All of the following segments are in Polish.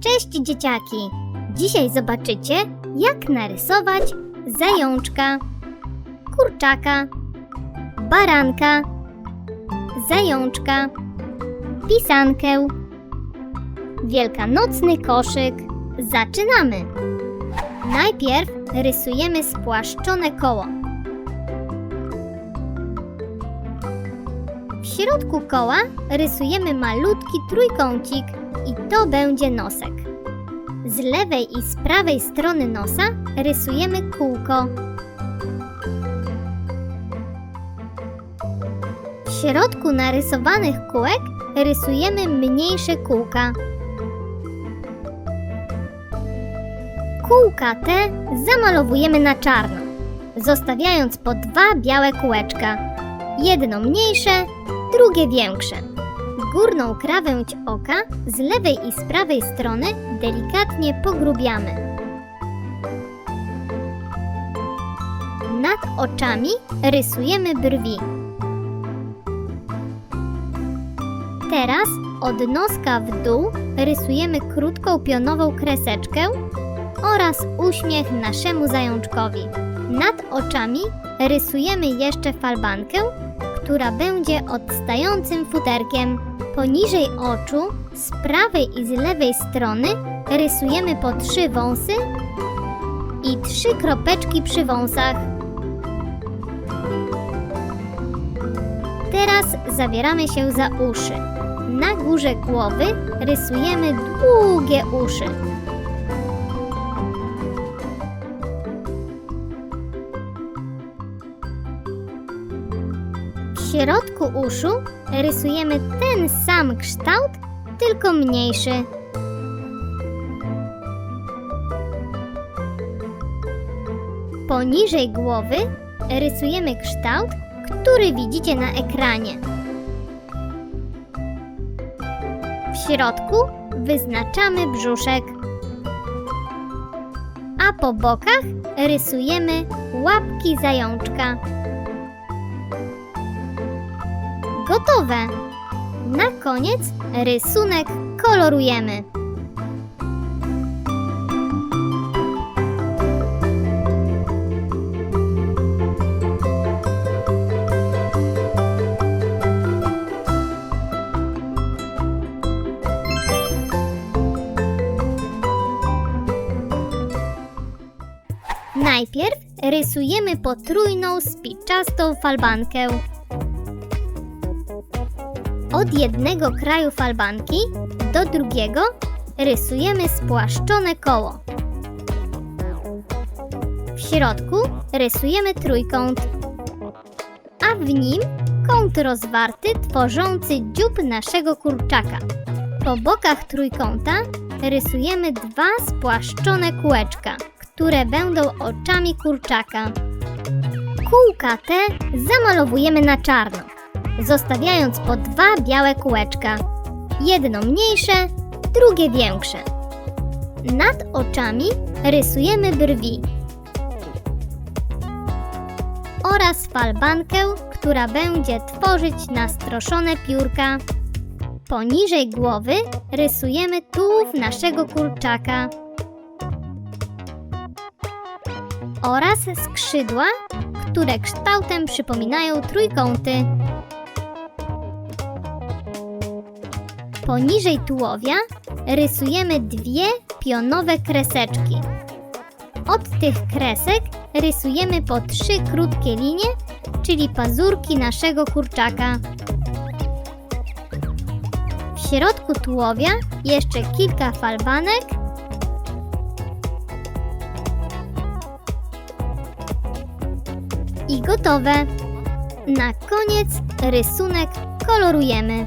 Cześć dzieciaki! Dzisiaj zobaczycie, jak narysować zajączka, kurczaka, baranka, zajączka, pisankę, wielkanocny koszyk. Zaczynamy! Najpierw rysujemy spłaszczone koło. Środku koła rysujemy malutki trójkącik i to będzie nosek. Z lewej i z prawej strony nosa rysujemy kółko. W środku narysowanych kółek rysujemy mniejsze kółka. Kółka te zamalowujemy na czarno, zostawiając po dwa białe kółeczka. Jedno mniejsze, drugie większe. Górną krawędź oka z lewej i z prawej strony delikatnie pogrubiamy. Nad oczami rysujemy brwi. Teraz od noska w dół rysujemy krótką pionową kreseczkę oraz uśmiech naszemu zajączkowi. Nad oczami rysujemy jeszcze falbankę, która będzie odstającym futerkiem. Poniżej oczu, z prawej i z lewej strony rysujemy po trzy wąsy i trzy kropeczki przy wąsach. Teraz zabieramy się za uszy. Na górze głowy rysujemy długie uszy. Środku uszu rysujemy ten sam kształt, tylko mniejszy. Poniżej głowy rysujemy kształt, który widzicie na ekranie. W środku wyznaczamy brzuszek, a po bokach rysujemy łapki zajączka. Gotowe! Na koniec rysunek kolorujemy. Najpierw rysujemy potrójną spiczastą falbankę. Od jednego kraju falbanki do drugiego rysujemy spłaszczone koło. W środku rysujemy trójkąt, a w nim kąt rozwarty tworzący dziób naszego kurczaka. Po bokach trójkąta rysujemy dwa spłaszczone kółeczka, które będą oczami kurczaka. Kółka te zamalowujemy na czarno zostawiając po dwa białe kółeczka. Jedno mniejsze, drugie większe. Nad oczami rysujemy brwi oraz falbankę, która będzie tworzyć nastroszone piórka. Poniżej głowy rysujemy tułów naszego kurczaka oraz skrzydła, które kształtem przypominają trójkąty. Poniżej tułowia rysujemy dwie pionowe kreseczki. Od tych kresek rysujemy po trzy krótkie linie, czyli pazurki naszego kurczaka. W środku tułowia jeszcze kilka falbanek i gotowe. Na koniec rysunek kolorujemy.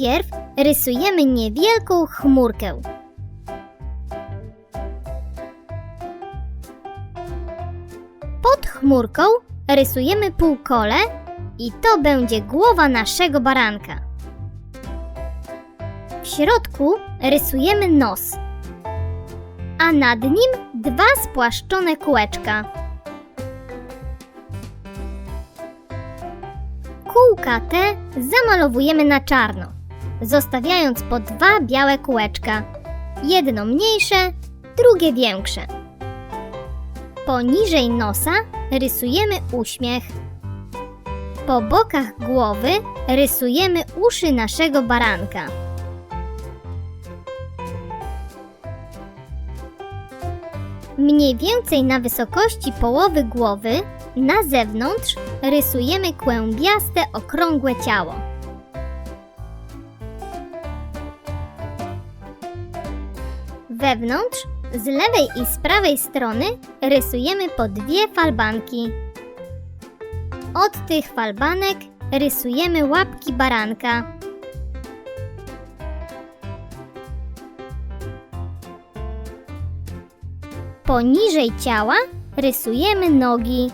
Najpierw rysujemy niewielką chmurkę. Pod chmurką rysujemy półkole I to będzie głowa naszego baranka. W środku rysujemy nos, a nad nim dwa spłaszczone kółeczka. Kółka te zamalowujemy na czarno, zostawiając po dwa białe kółeczka. Jedno mniejsze, drugie większe. Poniżej nosa rysujemy uśmiech. Po bokach głowy rysujemy uszy naszego baranka. Mniej więcej na wysokości połowy głowy na zewnątrz rysujemy kłębiaste, okrągłe ciało. Wewnątrz, z lewej i z prawej strony rysujemy po dwie falbanki. Od tych falbanek rysujemy łapki baranka. Poniżej ciała rysujemy nogi.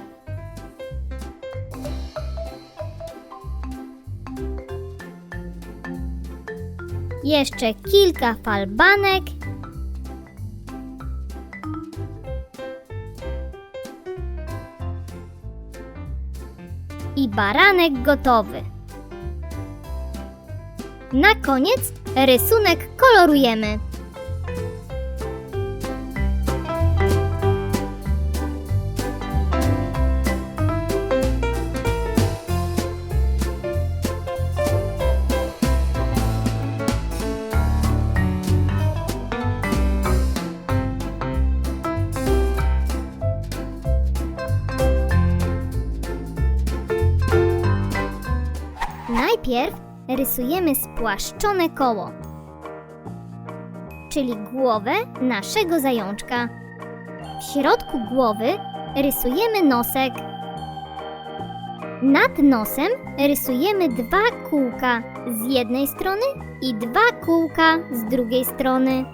Jeszcze kilka falbanek. Baranek gotowy. Na koniec rysunek kolorujemy. Rysujemy spłaszczone koło, czyli głowę naszego zajączka. W środku głowy rysujemy nosek. Nad nosem rysujemy dwa kółka z jednej strony i dwa kółka z drugiej strony.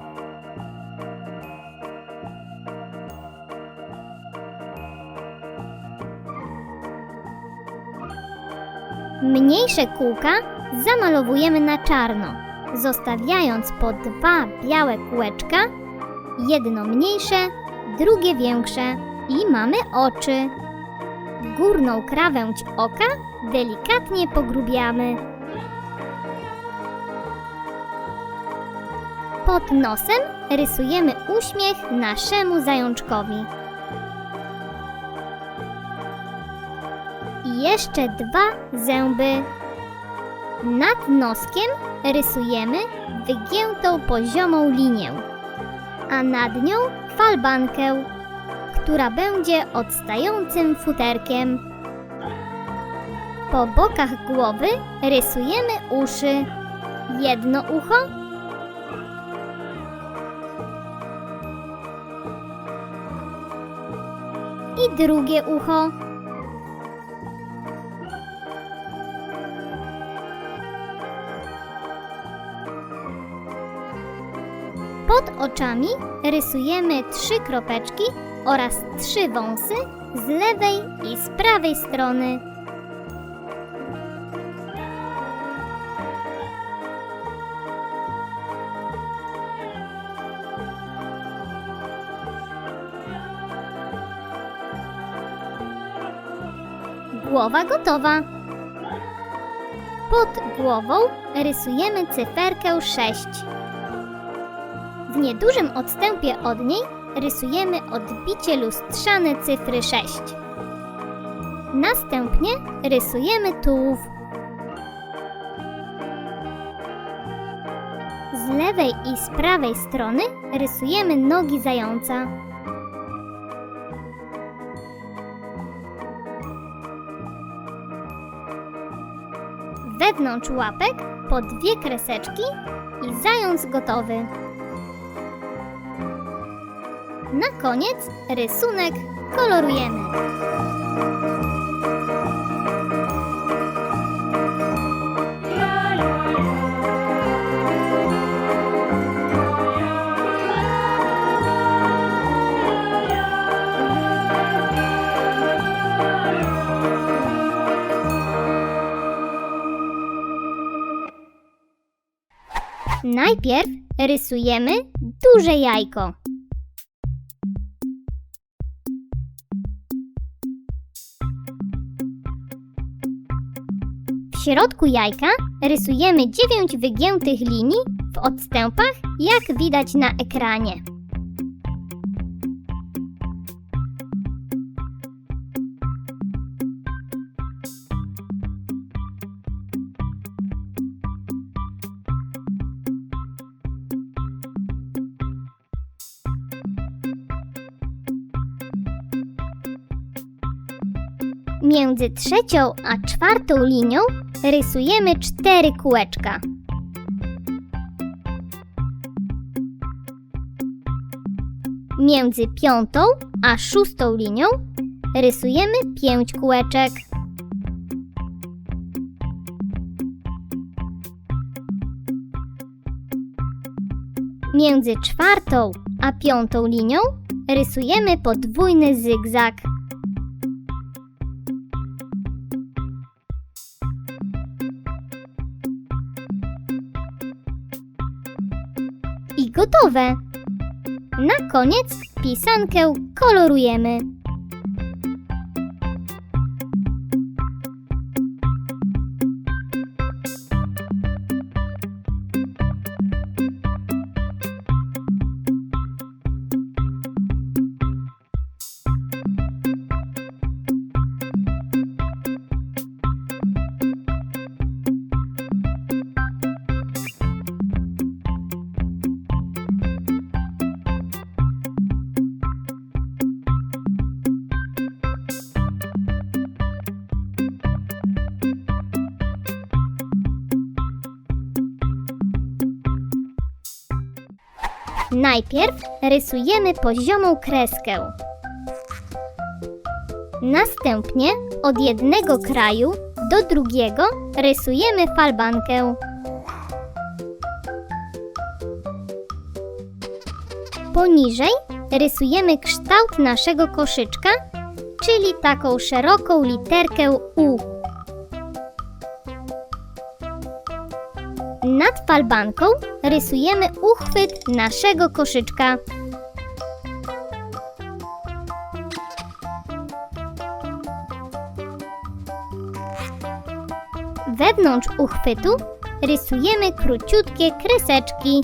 Mniejsze kółka zamalowujemy na czarno, zostawiając po dwa białe kółeczka, jedno mniejsze, drugie większe i mamy oczy. Górną krawędź oka delikatnie pogrubiamy. Pod nosem rysujemy uśmiech naszemu zajączkowi. I jeszcze dwa zęby. Nad noskiem rysujemy wygiętą poziomą linię, a nad nią falbankę, która będzie odstającym futerkiem. Po bokach głowy rysujemy uszy. Jedno ucho, i drugie ucho. Pod oczami rysujemy trzy kropeczki oraz trzy wąsy z lewej i z prawej strony. Głowa gotowa. Pod głową rysujemy cyferkę 6. W niedużym odstępie od niej rysujemy odbicie lustrzane cyfry 6. Następnie rysujemy tułów. Z lewej i z prawej strony rysujemy nogi zająca. Wewnątrz łapek po dwie kreseczki i zając gotowy. Na koniec rysunek kolorujemy. Najpierw rysujemy duże jajko. Środku jajka rysujemy 9 wygiętych linii w odstępach, jak widać na ekranie. Między trzecią a czwartą linią rysujemy cztery kółeczka. Między piątą a szóstą linią rysujemy pięć kółeczek. Między czwartą a piątą linią rysujemy podwójny zygzak. Gotowe! Na koniec pisankę kolorujemy. Najpierw rysujemy poziomą kreskę. Następnie od jednego kraju do drugiego rysujemy falbankę. Poniżej rysujemy kształt naszego koszyczka, czyli taką szeroką literkę U. Nad falbanką rysujemy uchwyt naszego koszyczka. Wewnątrz uchwytu rysujemy króciutkie kreseczki.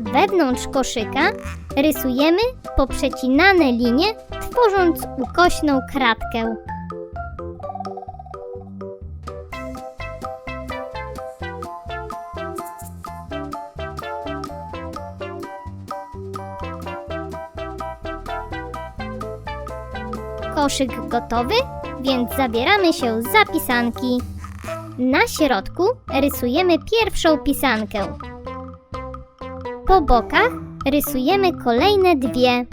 Wewnątrz koszyka rysujemy poprzecinane linie, tworząc ukośną kratkę. Koszyk gotowy, więc zabieramy się za pisanki. Na środku rysujemy pierwszą pisankę. Po bokach rysujemy kolejne dwie.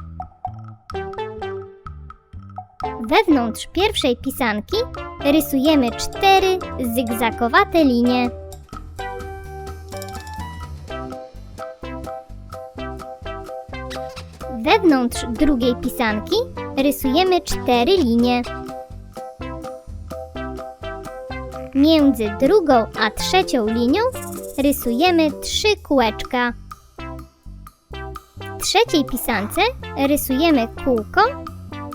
Wewnątrz pierwszej pisanki rysujemy cztery zygzakowate linie. Wewnątrz drugiej pisanki rysujemy cztery linie. Między drugą a trzecią linią rysujemy trzy kółeczka. W trzeciej pisance rysujemy kółko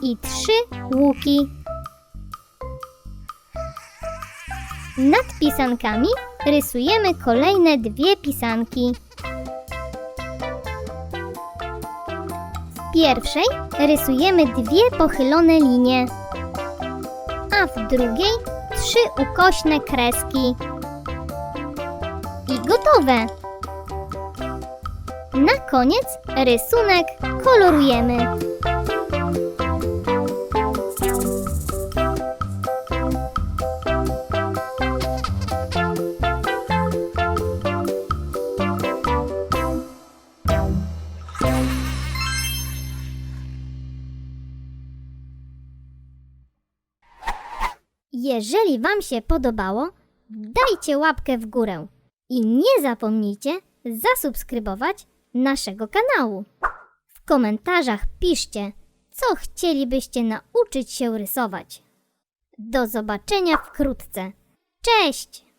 i trzy łuki. Nad pisankami rysujemy kolejne dwie pisanki. W pierwszej rysujemy dwie pochylone linie, a w drugiej trzy ukośne kreski. I gotowe! Na koniec rysunek kolorujemy. Jeżeli Wam się podobało, dajcie łapkę w górę i nie zapomnijcie zasubskrybować naszego kanału. W komentarzach piszcie, co chcielibyście nauczyć się rysować. Do zobaczenia wkrótce. Cześć!